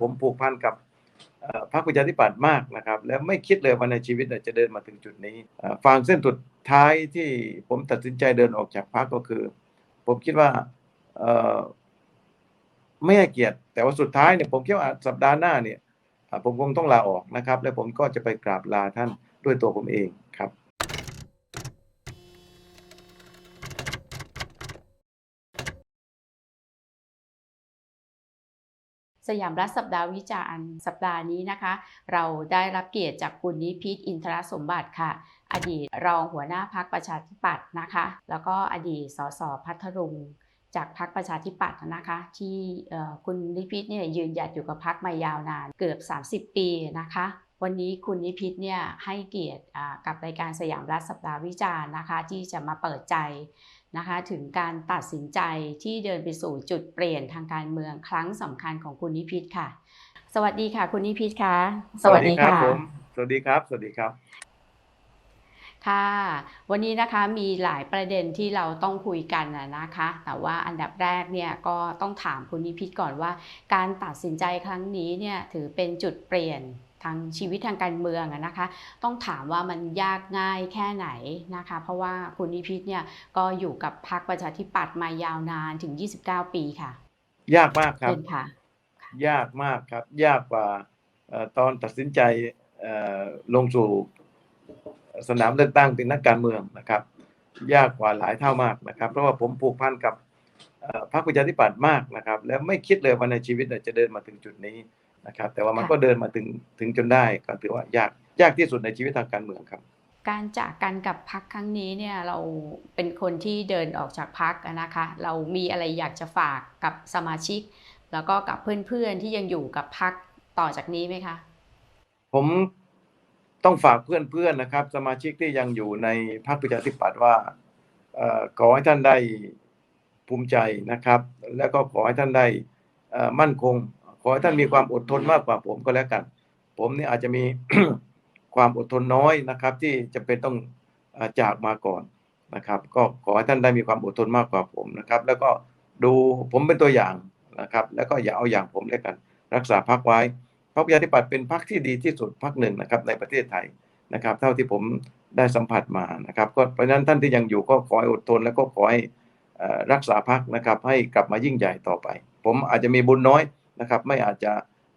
ผมผูกพันกับพรรคประชาธิปัตย์มากนะครับ และไม่คิดเลยว่าในชีวิตจะเดินมาถึงจุดนี้ฟางเส้นสุดท้ายที่ผมตัดสินใจเดินออกจากพรรคก็คือ ผมคิดว่าไม่ให้เกียรติ แต่ว่าสุดท้ายเนี่ยผมคิดว่าสัปดาห์หน้าเนี่ยผมคงต้องลาออกนะครับ และผมก็จะไปกราบลาท่านด้วยตัวผมเองครับ สยามรัฐสัปดาห์วิจารณ์สัปดาห์นี้นะคะ เราได้รับเกียรติจากคุณนิพิษอินทรสมบัติค่ะ อดีตรองหัวหน้าพักประชาธิปัตย์นะคะ แล้วก็อดีตสสพัทรุงจากพักประชาธิปัตย์นะคะ ที่คุณนิพิษเนี่ยยืนหยัดอยู่กับพักมายาวนานเกือบ 30 ปีนะคะ วันนี้คุณนิพิษเนี่ยให้เกียรติอ่ากับรายการสยามรัฐสัปดาห์วิจารณ์นะคะ ที่จะมาเปิดใจนะคะถึงการตัดสินใจที่เดินไปสู่จุดเปลี่ยนทางการเมืองครั้งสำคัญของคุณนิพิษค่ะ สวัสดีค่ะ คุณนิพิษค่ะครับผมสวัสดีครับ สวัสดีครับค่ะ วันนี้นะคะมีหลายประเด็นที่เราต้องคุยกันนะนะคะ แต่ว่าอันดับแรกเนี่ยก็ต้องถามคุณนิพิษก่อนว่า การตัดสินใจครั้งนี้เนี่ยถือเป็นจุดเปลี่ยน ทางชีวิตทางการเมืองอะนะคะ ต้องถามว่ามันยากง่ายแค่ไหนนะคะ เพราะว่าคุณนิพิษเนี่ยก็อยู่กับพรรคประชาธิปัตย์มายาวนานถึง 29 ปีค่ะ ยากมากครับเป็นค่ะ ยากมากครับ ยากกว่าเอ่อตอนตัดสินใจเอ่อลงสู่สนามเลือกตั้งเป็นนักการเมืองนะครับ ยากกว่าหลายเท่ามากนะครับ เพราะว่าผมผูกพันกับเอ่อพรรคประชาธิปัตย์มากนะครับ และไม่คิดเลยว่าในชีวิตเนี่ยจะเดินมาถึงจุดนี้ นะครับ แต่ว่ามันค่ะก็เดินมาถึงถึงจนได้ก็ถือว่ายากยากที่สุดในชีวิตทางการเมืองครับ การจากกันกับพักครั้งนี้เนี่ยเราเป็นคนที่เดินออกจากพักนะคะ เรามีอะไรอยากจะฝากกับสมาชิก แล้วก็กับเพื่อนๆที่ยังอยู่กับพักต่อจากนี้ไหมคะ ผมต้องฝากเพื่อนๆนะครับ สมาชิกที่ยังอยู่ในพรรคประชาธิปัตย์ว่าเอ่อขอให้ท่านได้ภูมิใจนะครับ แล้วก็ขอให้ท่านได้เอ่อมั่นคงข อให้ท่านมีความอดทนมากกว่าผมก็แล้วกัน ผมนี่อาจจะมีความอดทนน้อยนะครับ ที่จะเป็นต้องอจากมาก่อนนะครับ ก็ขอให้ท่านได้มีความอดทนมากกว่าผมนะครับ แล้วก็ดูผมเป็นตัวอย่างนะครับ แล้วก็อย่าเอาอย่างผมแล้วกัน รักษาพักไว้พรรคประชาธิปัตย์เป็นพรรคที่ดีที่สุดพรรคหนึ่งนะครับในประเทศไทยนะครับ เท่าที่ผมได้สัมผัสมานะครับ ก็เพราะนั้นท่านที่ยังอยู่ก็ขอให้อดทน แล้วก็ขอให้รักษาพรรคนะครับ ให้กลับมายิ่งใหญ่ต่อไป ผมอาจจะมีบุญน้อย นะครับ ไม่อาจจะ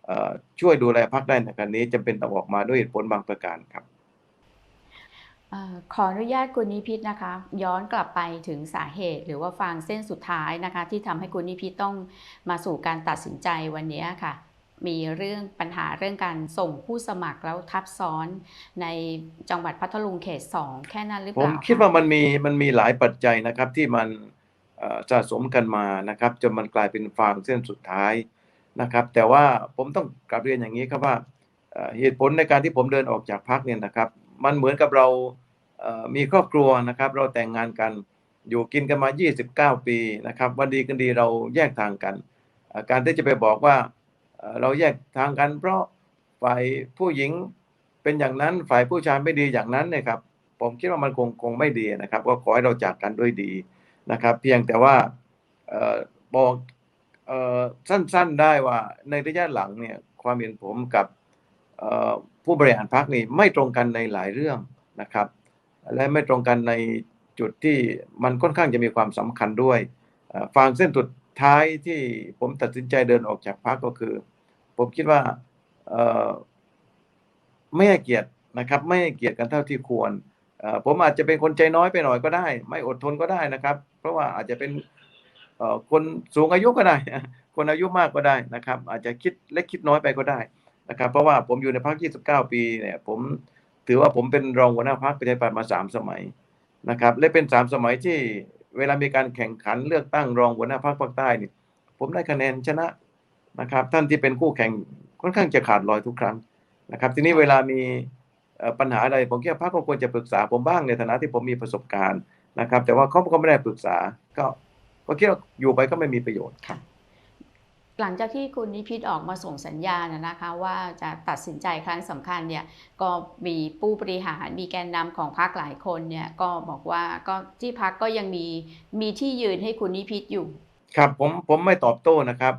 เอ่อช่วยดูแลพรรคได้ในการนี้จำเป็นต้องออกมาด้วยเหตุผลบางประการครับเอ่อขออนุญาตคุณนิพิษนะคะ ย้อนกลับไปถึงสาเหตุหรือว่าฟางเส้นสุดท้ายนะคะ ที่ทำให้คุณนิพิษต้องมาสู่การตัดสินใจวันนี้ค่ะ มีเรื่องปัญหาเรื่องการส่งผู้สมัครแล้วทับซ้อนในจังหวัดพัทลุงเขตสองแค่นั้นหรือเปผมล่าคิดคะว่ามันมีมันมีหลายปัจจัยนะครับที่มันเอ่อสะสมกันมานะครับจนมันกลายเป็นฟางเส้นสุดท้าย นะครับ แต่ว่าผมต้องกลับเรียนอย่างนี้ครับว่าเหตุผลในการที่ผมเดินออกจากพักเนี่ยนะครับ มันเหมือนกับเรามีครอบครัวนะครับ เราแต่งงานกันอยู่กินกันมา 29 ปีนะครับวันดีกันดีเราแยกทางกัน การที่จะไปบอกว่าเราแยกทางกัน เพราะฝ่ายผู้หญิงเป็นอย่างนั้นฝ่ายผู้ชายไม่ดีอย่างนั้นเนี่ยครับผมคิดว่ามันคงคงไม่ดีนะครับ ก็ขอให้เราจากกันด้วยดีนะครับ เพียงแต่ว่าออบอก เอ่อสั้นๆได้ว่าในระยะหลังเนี่ยความเห็นผมกับผู้บริหารพรรคนี่ไม่ตรงกันในหลายเรื่องนะครับ และไม่ตรงกันในจุดที่มันค่อนข้างจะมีความสำคัญด้วยฟางเส้นสุดท้ายที่ผมตัดสินใจเดินออกจากพรรคก็คือ ผมคิดว่าไม่ให้เกียรตินะครับ ไม่ให้เกียรติกันเท่าที่ควรผมอาจจะเป็นคนใจน้อยไปหน่อยก็ได้ ไม่อดทนก็ได้นะครับ เพราะว่าอาจจะเป็น คนสูงอายุก็ได้ คนอายุมากก็ได้นะครับ อาจจะคิดเล็กคิดน้อยไปก็ได้นะครับ เพราะว่าผมอยู่ในพรรค29 ปีเนี่ย ผมถือว่าผมเป็นรองหัวหน้าพรรคประชาธิปัตย์มา 3 สมัยนะครับ และเป็น 3 สมัยที่เวลามีการแข่งขันเลือกตั้งรองหัวหน้าพรรคภาคใต้นี่ผมได้คะแนนชนะนะครับ ท่านที่เป็นคู่แข่งค่อนข้างจะขาดลอยทุกครั้งนะครับ ทีนี้เวลามีปัญหาอะไรผมคิดว่าพรรคก็ควรจะปรึกษาผมบ้างในฐานะที่ผมมีประสบการณ์นะครับ แต่ว่าเขาก็ไม่ได้ปรึกษาก็ ก็คิดว่าอยู่ไปก็ไม่มีประโยชน์ค่ะหลังจากที่คุณนิพิษออกมาส่งสัญญาณนะนะคะว่าจะตัดสินใจครั้งสำคัญเนี่ยก็มีผู้บริหารมีแกนนำของพรรคหลายคนเนี่ยก็บอกว่าก็ที่พรรคก็ยังมีมีที่ยืนให้คุณนิพิษอยู่ ครับผมผมไม่ตอบโต้นะครับ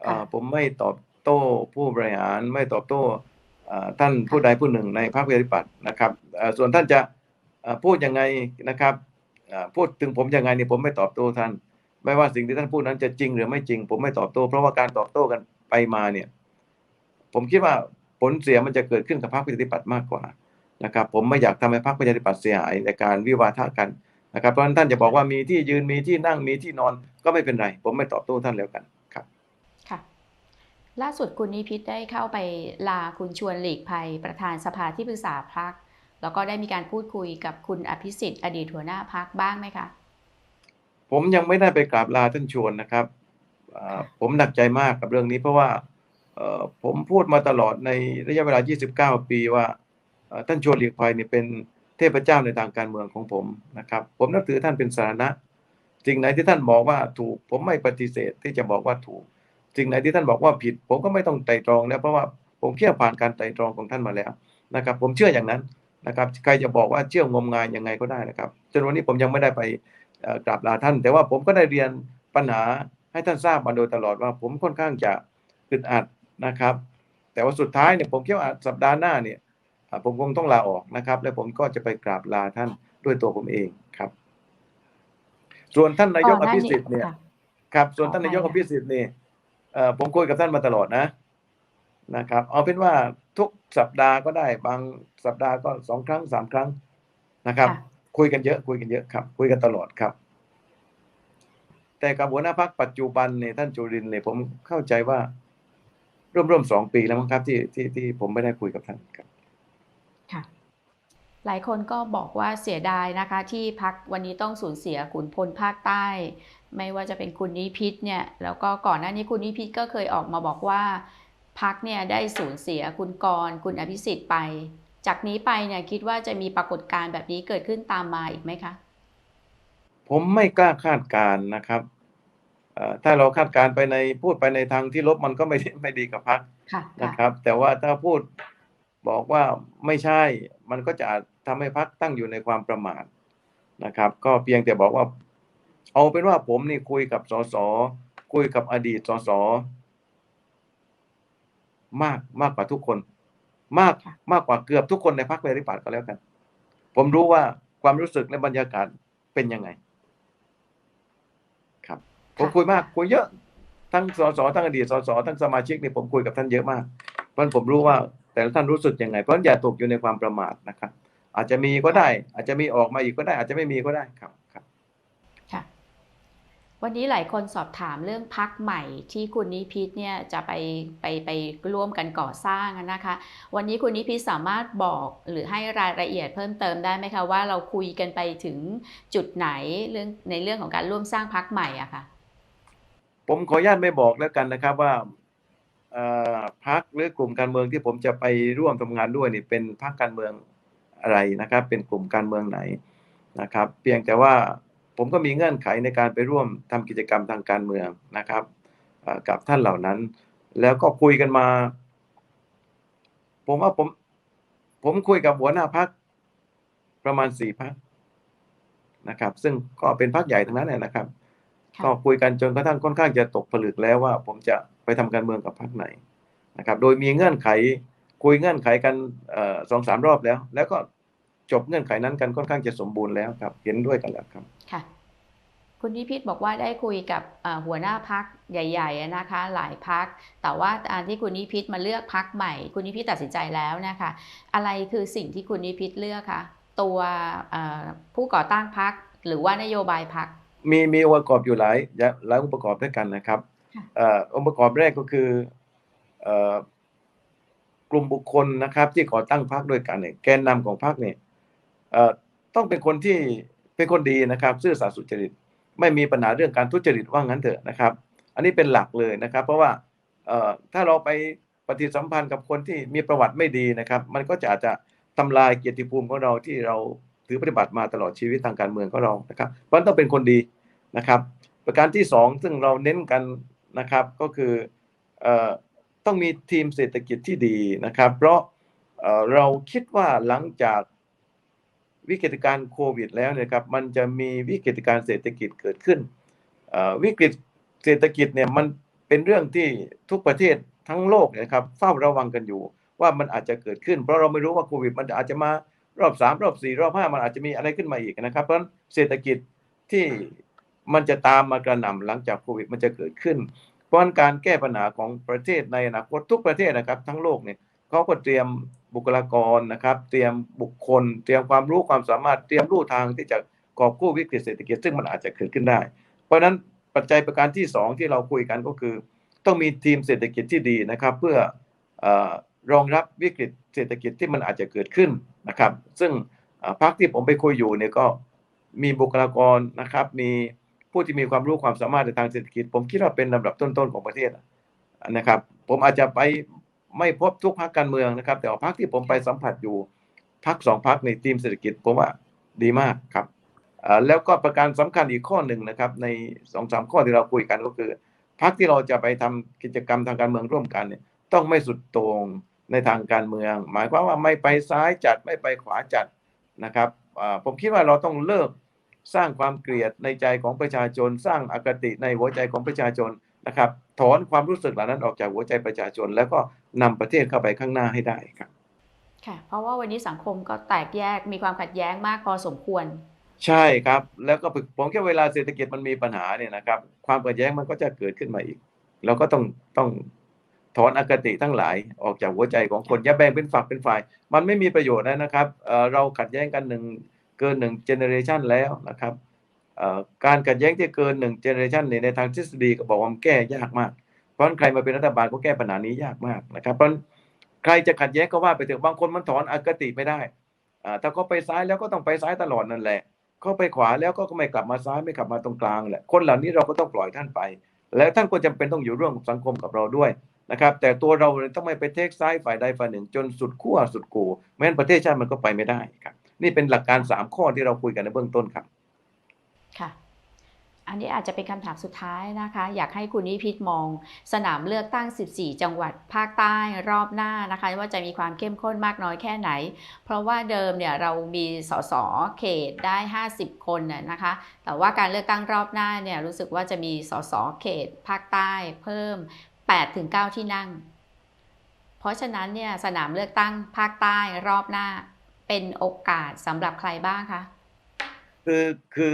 เอ่อค่ะผมไม่ตอบโต้ผู้บริหารไม่ตอบโต้เอ่อท่านผู้ใดผู้หนึ่งในพรรคประชาธิปัตย์นะครับเอ่อส่วนท่านจะเอ่อพูดยังไงนะครับเอ่อพูดถึงผมยังไงนี่ผมไม่ตอบโต้ท่าน ไม่ว่าสิ่งที่ท่านพูดนั้นจะจริงหรือไม่จริง ผมไม่ตอบโต้ เพราะว่าการตอบโต้กันไปมาเนี่ย ผมคิดว่าผลเสียมันจะเกิดขึ้นกับพรรคประชาธิปัตย์มากกว่านะครับ ผมไม่อยากทำให้พรรคประชาธิปัตย์เสียหายในการวิวาทะกันนะครับเพราะฉะนั้นท่านจะบอกว่ามีที่ยืนมีที่นั่งมีที่นอนก็ไม่เป็นไร ผมไม่ตอบโต้ท่านแล้วกันครับค่ะ ล่าสุดคุณนิพิษได้เข้าไปลาคุณชวนหลีกภัยประธานสภาที่ปรึกษาพักแล้วก็ได้มีการพูดคุยกับคุณอภิสิทธิ์อดีตหัวหน้าพักบ้างไหมคะ ผมยังไม่ได้ไปกราบลาท่านชวนนะครับผมหนักใจมากกับเรื่องนี้เพราะว่าผมพูดมาตลอดในระยะเวลา 29 ปีว่าท่านชวนหลีกภัยเนี่ยเป็นเทพเจ้าในทางการเมืองของผมนะครับ ผมนับถือท่านเป็นสาระสิ่งไหนที่ท่านบอกว่าถูก ผมไม่ปฏิเสธที่จะบอกว่าถูกสิ่งไหนที่ท่านบอกว่าผิด ผมก็ไม่ต้องไต่ตรองแล้วเพราะว่าผมเชื่อผ่านการไต่ตรองของท่านมาแล้วนะครับ ผมเชื่ออย่างนั้นนะครับ ใครจะบอกว่าเชื่องมงายยังไงก็ได้นะครับจนวันนี้ผมยังไม่ได้ไป กราบลาท่าน แต่ว่าผมก็ได้เรียนปัญหาให้ท่านทราบมาโดยตลอดว่า ผมค่อนข้างจะอึดอัดนะครับ แต่ว่าสุดท้ายเนี่ยผมคิดว่าสัปดาห์หน้าเนี่ยอ่าผมคงต้องลาออกนะครับ และผมก็จะไปกราบลาท่านด้วยตัวผมเองครับ ส่วนท่านนายกอภิสิทธิ์เนี่ยค่ะครับ ส่วนท่านขออภัยนายกอค่ะภิสิทธิ์เนี่ยเอ่อผมคุยกับท่านมาตลอดนะนะครับ เอาเป็นว่าทุกสัปดาห์ก็ได้บางสัปดาห์ก็สองครั้งสามครั้งนะครับ คุยกันเยอะ คุยกันเยอะครับ คุยกันตลอดครับ แต่กับหัวหน้าพักปัจจุบันเนี่ยท่านจุรินเนี่ยผมเข้าใจว่า ร่วมร่วมๆสองปีแล้วมั้งครับที่ที่ที่ผมไม่ได้คุยกับท่านครับค่ะหลายคนก็บอกว่าเสียดายนะคะ ที่พักวันนี้ต้องสูญเสียขุนพลภาคใต้ ไม่ว่าจะเป็นคุณนิพิษเนี่ยแล้วก็ก่อนหน้านี้คุณนิพิษก็เคยออกมาบอกว่าพักเนี่ยได้สูญเสียคุณกรณ์คุณอภิสิทธิ์ไป จากนี้ไปเนี่ยคิดว่าจะมีปรากฏการณ์แบบนี้เกิดขึ้นตามมาอีกไหมคะ ผมไม่กล้าคาดการณ์นะครับเอ่อถ้าเราคาดการณ์ไปในพูดไปในทางที่ลบมันก็ไม่ไม่ดีกับพักค่ะนะครับ แต่ว่าถ้าพูดบอกว่าไม่ใช่ มันก็จะอาจทำให้พักตั้งอยู่ในความประมาทนะครับ ก็เพียงแต่บอกว่า เอาเป็นว่าผมนี่คุยกับสสคุยกับอดีตสสมากมากกว่าทุกคน มากค่ะมากกว่าเกือบทุกคนในพรรคประชาธิปัตย์ก็แล้วกัน ผมรู้ว่าความรู้สึกและบรรยากาศเป็นยังไง ครับ ผมคุยมากคุยเยอะ ทั้งสสทั้งอดีตสสทั้งสมาชิกนี่ผมคุยกับท่านเยอะมากเพราะฉะนั้นผมรู้ว่าแต่ละท่านรู้สึกยังไง เพราะฉะนั้นอย่าตกอยู่ในความประมาทนะครับ อาจจะมีก็ได้ อาจจะมีออกมาอีกก็ได้ อาจจะไม่มีก็ได้ครับครับค่ะ วันนี้หลายคนสอบถามเรื่องพักใหม่ที่คุณนิพิษเนี่ยจะไปไปไปร่วมกันก่อสร้างนะคะ วันนี้คุณนิพิษสามารถบอกหรือให้รายละเอียดเพิ่มเติมได้ไหมคะว่าเราคุยกันไปถึงจุดไหนเรื่องในเรื่องของการร่วมสร้างพักใหม่อะค่ะผมขออนุญาตไม่บอกแล้วกันนะครับว่าพักหรือกลุ่มการเมืองที่ผมจะไปร่วมทำงานด้วยนี่เป็นพักการเมืองอะไรนะครับ เป็นกลุ่มการเมืองไหนนะครับ เพียงแต่ว่า ผมก็มีเงื่อนไขในการไปร่วมทำกิจกรรมทางการเมืองนะครับเอ่อกับท่านเหล่านั้น แล้วก็คุยกันมา ผมว่าผมผมคุยกับหัวหน้าพักประมาณสี่พักนะครับ ซึ่งก็เป็นพักใหญ่ทั้งนั้นเลยนะครับค่ะก็คุยกันจนกระทั่งค่อนข้างจะตกผลึกแล้วว่า ผมจะไปทำการเมืองกับพรรคไหนนะครับ โดยมีเงื่อนไขคุยเงื่อนไขกันเอ่อสองสามรอบแล้ว แล้วก็ จบเงื่อนไขนั้นกันค่อนข้างจะสมบูรณ์แล้วครับ เห็นด้วยกันแล้วครับค่ะคุณนิพิษบอกว่าได้คุยกับเอ่อหัวหน้าพักใหญ่ๆอะนะคะ หลายพัก แต่ว่าการที่คุณนิพิษมาเลือกพักใหม่ คุณนิพิษตัดสินใจแล้วนะคะ อะไรคือสิ่งที่คุณนิพิษเลือกคะตัวเอ่อผู้ก่อตั้งพักหรือว่านโยบายพักมีมีองค์ประกอบอยู่หลายหลายองค์ประกอบด้วยกันนะครับค่ะเอ่อองค์ประกอบแรกก็คือเอ่อกลุ่มบุคคลนะครับ ที่ก่อตั้งพรรคด้วยกันเนี่ยแกนนำของพรรคเนี่ยเอ่อ ต้องเป็นคนที่เป็นคนดีนะครับซื่อสัตย์สุจริต ไม่มีปัญหาเรื่องการทุจริตว่างั้นเถอะนะครับ อันนี้เป็นหลักเลยนะครับ เพราะว่าถ้าเราไปปฏิสัมพันธ์กับคนที่มีประวัติไม่ดีนะครับ มันก็จะอาจจะทำลายเกียรติภูมิของเราที่เราถือปฏิบัติมาตลอดชีวิตทางการเมืองของเรานะครับเพราะต้องเป็นคนดีนะครับ ประการที่สองซึ่งเราเน้นกันนะครับก็คืออต้องมีทีมเศรษฐกิจที่ดีนะครับ เพราะเราคิดว่าหลังจาก วิกฤตการโควิดแล้วเนี่ยครับมันจะมีวิกฤตการเศรษฐกิจเกิดขึ้นวิกฤตเศรษฐกิจเนี่ยมันเป็นเรื่องที่ทุกประเทศทั้งโลกเนี่ยนะครับเฝ้าระวังกันอยู่ ว่ามันอาจจะเกิดขึ้น เพราะเราไม่รู้ว่าโควิด มันอาจจะมารอบสามรอบสี่รอบห้ามันอาจจะมีอะไรขึ้นมาอีกนะครับ เพราะฉนเศรษฐกิจที่มันจะตามมากระหน่ำหลังจากโควิด มันจะเกิดขึ้น เพราะฉนการแก้ปัญหาของประเทศในอนาคตทุกประเทศนะครับ ทั้งโลกเนี่ยเขาก็เตรียม บุคลากรนะครับ เตรียมบุคคล เตรียมความรู้ความสามารถเตรียมรูทางที่จะกอบกู้วิกฤตเศรษฐกิจซึ่งมันอาจจะเกิดขึ้นได้ เพราะฉะนั้นปัจจัยประการที่สองที่เราคุยกันก็คือ ต้องมีทีมเศรษฐกิจที่ดีนะครับ เพื่ออรองรับวิกฤตเศรษฐกิจที่มันอาจจะเกิดขึ้นนะครับ ซึ่งพรรคที่ผมไปคุยอยู่เนี่ยก็มีบุคลากรนะครับ มีผู้ที่มีความรู้ความสามารถในทางเศรษฐกิจ ผมคิดว่าเป็นลำดับต้นๆของประเทศนะครับ ผมอาจจะไป ไม่พบทุกพรรคการเมืองนะครับ แต่ว่าพรรคที่ผมไปสัมผัสอยู่พรรคสองพรรคในทีมเศรษฐกิจผมว่าดีมากครับเอ่อแล้วก็ประการสำคัญอีกข้อหนึ่งนะครับ ในสองสามข้อที่เราคุยกันก็คือพรรคที่เราจะไปทำกิจกรรมทางการเมืองร่วมกันเนี่ยต้องไม่สุดโต่งในทางการเมือง หมายความว่าไม่ไปซ้ายจัดไม่ไปขวาจัดนะครับอ่าผมคิดว่าเราต้องเลิกสร้างความเกลียดในใจของประชาชน สร้างอคติในหัวใจของประชาชน นะครับ ถอนความรู้สึกเหล่านั้นออกจากหัวใจประชาชน แล้วก็นำประเทศเข้าไปข้างหน้าให้ได้ครับค่ะ เพราะว่าวันนี้สังคมก็แตกแยกมีความขัดแย้งมากพอสมควร ใช่ครับ แล้วก็ผมแค่เวลาเศรษฐกิจมันมีปัญหาเนี่ยนะครับ ความขัดแย้งมันก็จะเกิดขึ้นมาอีก เราก็ต้องต้องถอนอคติทั้งหลายออกจากหัวใจของคนอย่าแบ่งเป็นฝักเป็นฝ่าย มันไม่มีประโยชน์นะนะครับเอ่อเราขัดแย้งกันหนึ่งเกินหนึ่งเจเนอเรชันแล้วนะครับเอ่อ การขัดแย้งที่เกินหนึ่งเจเนอเรชันในทางทฤษฎีก็บอกว่ามันแก้ยากมาก เพราะนั้นใครมาเป็นรัฐบาลก็แก้ปัญหานี้ยากมากนะครับ เพราะใครจะขัดแย้งก็ว่าไปเถอะบางคนมันถอนอคติไม่ได้ถ้าเขาไปซ้ายแล้วก็ต้องไปซ้ายตลอดนั่นแหละ เขาไปขวาแล้วก็ไม่กลับมาซ้ายไม่กลับมาตรงกลางแหละ คนเหล่านี้เราก็ต้องปล่อยท่านไป แล้วท่านก็จำเป็นต้องอยู่ร่วมสังคมกับเราด้วยนะครับ แต่ตัวเราต้องไม่ไปเทคซ้ายฝ่ายใดฝ่ายหนึ่ง จนสุดขั้วสุดกูไม่งั้นประเทศชาติมันก็ไปไม่ได้ครับ นี่เป็นหลักการสามข้อที่เราคุยกันในเบื้องต้นครับ ค่ะ อันนี้อาจจะเป็นคำถามสุดท้ายนะคะ อยากให้คุณนิพิษมอง สนามเลือกตั้ง 14 จังหวัดภาคใต้รอบหน้านะคะ ว่าจะมีความเข้มข้นมากน้อยแค่ไหน เพราะว่าเดิมเนี่ยเรามีสสเขตได้ 50 คนน่ะนะคะ แต่ว่าการเลือกตั้งรอบหน้าเนี่ยรู้สึกว่าจะมีสสเขต ภาคใต้เพิ่ม 8-9 ที่นั่ง เพราะฉะนั้นเนี่ยสนามเลือกตั้งภาคใต้รอบหน้าเป็นโอกาสสำหรับใครบ้างคะ คือคือ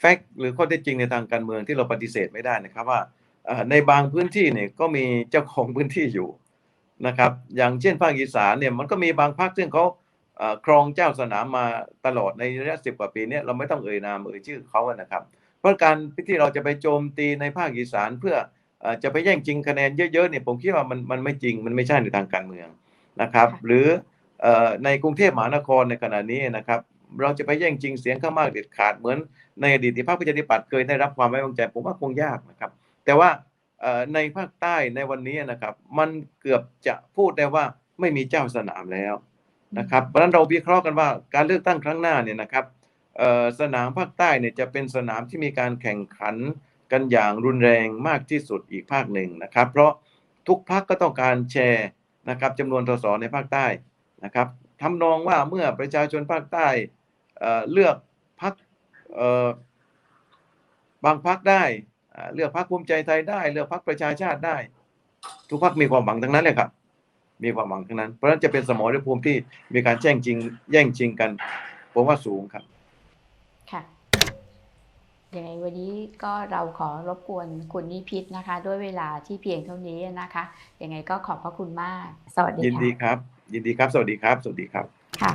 แฟกต์หรือข้อเท็จจริงในทางการเมืองที่เราปฏิเสธไม่ได้นะครับว่าในบางพื้นที่เนี่ยก็มีเจ้าของพื้นที่อยู่นะครับ อย่างเช่นภาคอีสานเนี่ยมันก็มีบางภาคซึ่งเขาครองเจ้าสนามมาตลอดในระยะสิบกว่าปีเนี่ยเราไม่ต้องเอ่ยนามเอ่ยชื่อเขานะครับ เพราะการที่เราจะไปโจมตีในภาคอีสานเพื่อจะไปแย่งจริงคะแนนเยอะๆเนี่ยผมคิดว่ามันมันไม่จริงมันไม่ใช่ในทางการเมืองนะครับ หรือในกรุงเทพมหานครในขณะนี้นะครับ เราจะไปแย่งจริงเสียงข้างมากเด็ดขาดเหมือนในอดีตที่พรรคประชาธิปัตย์เคยได้รับความไว้วางใจ ผมว่าคงยากนะครับ แต่ว่าในภาคใต้ในวันนี้นะครับ มันเกือบจะพูดได้ว่าไม่มีเจ้าสนามแล้วนะครับเพราะนั้นเราวิเคราะห์กันว่าการเลือกตั้งครั้งหน้าเนี่ยนะครับสนามภาคใต้เนี่ยจะเป็นสนามที่มีการแข่งขันกันอย่างรุนแรงมากที่สุดอีกภาคหนึ่งนะครับ เพราะทุกภาคก็ต้องการแชร์นะครับจำนวนสสในภาคใต้นะครับทำนองว่าเมื่อประชาชนภาคใต้ เอ่อเลือกพักบางพักได้อ่าเลือกพักภูมิใจไทยได้ เลือกพักประชาชาติได้ ทุกพักมีความหวังทั้งนั้นเลยครับ มีความหวังทั้งนั้น เพราะฉะนั้นจะเป็นสมรภูมิที่มีการแย่งจริง แย่งชิงกัน ผมว่าสูงครับ ค่ะยังไงวันนี้ก็เราขอรบกวนคุณนิพิษนะคะ ด้วยเวลาที่เพียงเท่านี้นะคะยังไงก็ขอบพระคุณมาก สวัสดียินดีค่ะครับ ยินดีครับ สวัสดีครับ สวัสดีครับ ค่ะ